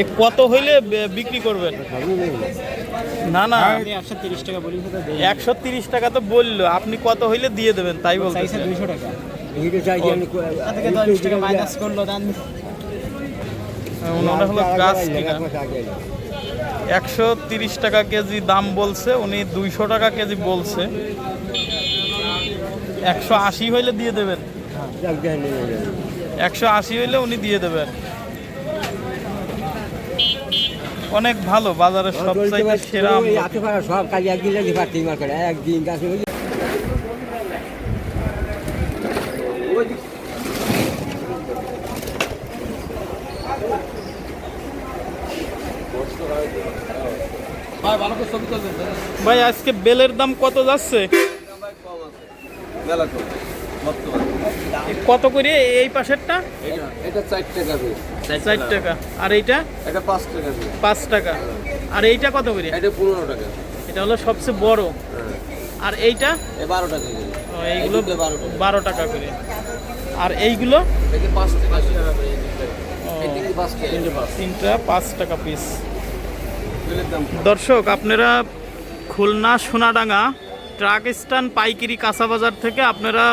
এ কত হইলে বিক্রি করবেন? না না। আমি একশো তিরিশ টাকা বলি তো দেই। একশো তিরিশ টাকা তো বলল আপনি কত হইলে দিয়ে দেবেন? তাই বলতে দুইশো টাকা। কিনা। একশো তিরিশ টাকা কেজি দাম বলছে উনি দুইশো টাকা কেজি বলছে। একশো আশি হইলে দিয়ে দেবেন। একশো আশি হইলে উনি দিয়ে দেবেন অনেক ভালো বাজারের সবচাইতে সেরা সব কাজ একদিন একদিন ভাই আজকে বেলের দাম কত যাচ্ছে? কত করে এই পাশেরটা? এটা চার টাকা পিস চার টাকা। আর এইটা? এটা পাঁচ টাকা পাঁচ টাকা। আর এইটা কত করে? এটা পনেরো টাকা। এটা হলো সবচেয়ে বড়। হ্যাঁ। আর এইটা? বারো টাকা এইগুলো বারো টাকা। করে। আর এইগুলো? তিনটে পাঁচ টাকা। পিস। দর্শক আপনারা খুলনা সোনাডাঙ্গা ট্রাক স্ট্যান্ড পাইকারি কাঁচা বাজার থেকে আপনারা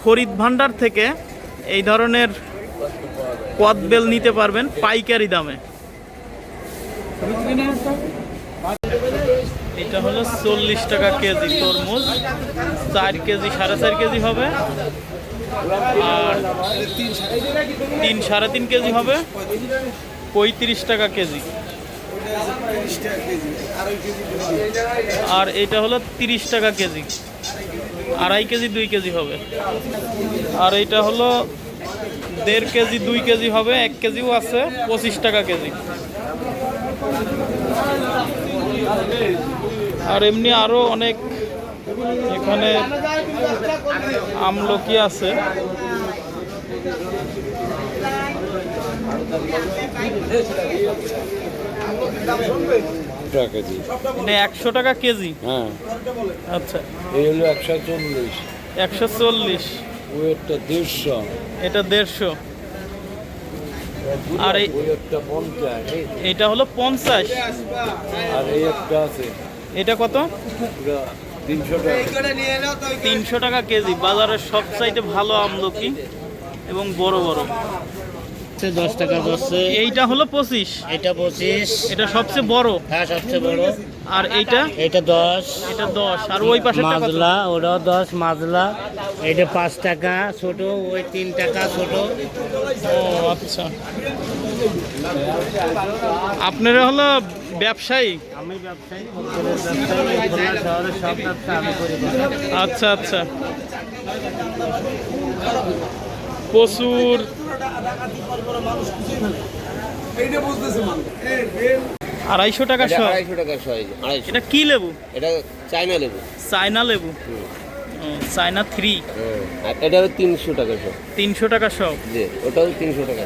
ফরিদ ভান্ডার থেকে এই ধরনের কদবেল নিতে পারবেন পাইকারি দামে। এটা হলো চল্লিশ টাকা কেজি তরমুজ, চার কেজি, সাড়ে চার কেজি হবে। আর তিন, সাড়ে তিন কেজি হবে। পঁয়ত্রিশ টাকা কেজি। আর এটা হলো তিরিশ টাকা কেজি। আড়াই কেজি, দুই কেজি হবে। আর এটা হলো দেড় কেজি, দুই কেজি হবে, এক কেজিও আছে, পঁচিশ টাকা কেজি। আর এমনি আরও অনেক এখানে আমলকি আছে। টাকা কেজি এটা একশো টাকা কেজি? হ্যাঁ। আচ্ছা। এই হলো একশো চল্লিশ। একশো চল্লিশ। ওয়েটটা দেড়শো। এটা দেড়শো। আর এই ওয়েটটা পঞ্চাশ। এটা হলো পঞ্চাশ। আর এই একটা আছে। এটা কত? তিনশো টাকা। কেজি। বাজারের সব চাইতে ভালো আমলকি এবং বড় বড়। দশ টাকা বসছে এইটা হলো পঁচিশ। এটা পঁচিশ। এটা সবচেয়ে বড়। হ্যাঁ সবচেয়ে বড়। আর এইটা? এটা দশ। এটা দশ। আর ওই পাশে মাজলা ওটাও দশ। মাজলা। এটা পাঁচ টাকা। ছোট ওই তিন টাকা ছোট। ও আচ্ছা। আপনারা হলো ব্যবসায়ী? আমি ব্যবসায়ী আচ্ছা আচ্ছা। প্রচুর। আড়াইশো টাকা এটা সব। আড়াইশো টাকা আড়াইশো। এটা কি লেবু? এটা চাইনা লেবু। চায়না লেবু? China three. আর এটা হলো তিনশো টাকা সব। তিনশো টাকা সব। যে ওটাও তিনশো টাকা।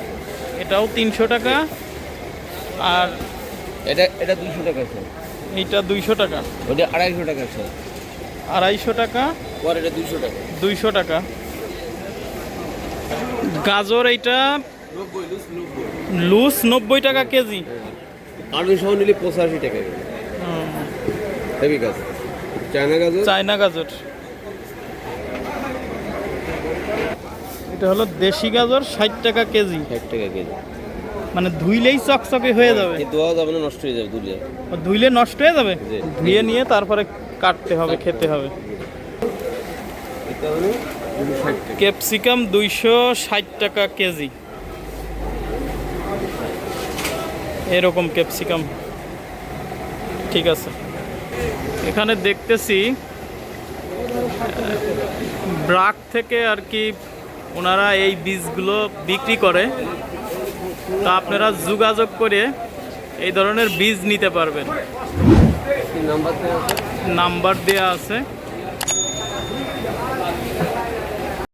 এটাও তিনশো টাকা। আর এটা এটা দুশো টাকা সব। এইটা দুইশো টাকা। ওটা আড়াইশো টাকা সব। আড়াইশো টাকা। পর এটা দুশো টাকা। দুইশো টাকা। গাজর এইটা লুজ নব্বই টাকা কেজি। কার্টুন সহ নিলে পঁচাশি টাকা হেভি গাছ চায়না গাছ চায়না গাজর? এটা হলো দেশি গাজর ষাট টাকা কেজি। ষাট টাকা কেজি। মানে ধুইলেই চকচকে হয়ে যাবে। দোয়া যাবে না নষ্ট হয়ে যাবে ও ধুইলে নষ্ট হয়ে যাবে? ধুয়ে নিয়ে তারপরে কাটতে হবে খেতে হবে। এটা হলো ক্যাপসিকাম দুইশো ষাট টাকা কেজি। এরকম ক্যাপসিকাম। ঠিক আছে। এখানে দেখতেছি ব্রাক থেকে আর কি ওনারা এই বীজগুলো বিক্রি করে। তা আপনারা যোগাযোগ করে এই ধরনের বীজ নিতে পারবেন। নাম্বার দেওয়া আছে? নাম্বার দেওয়া আছে।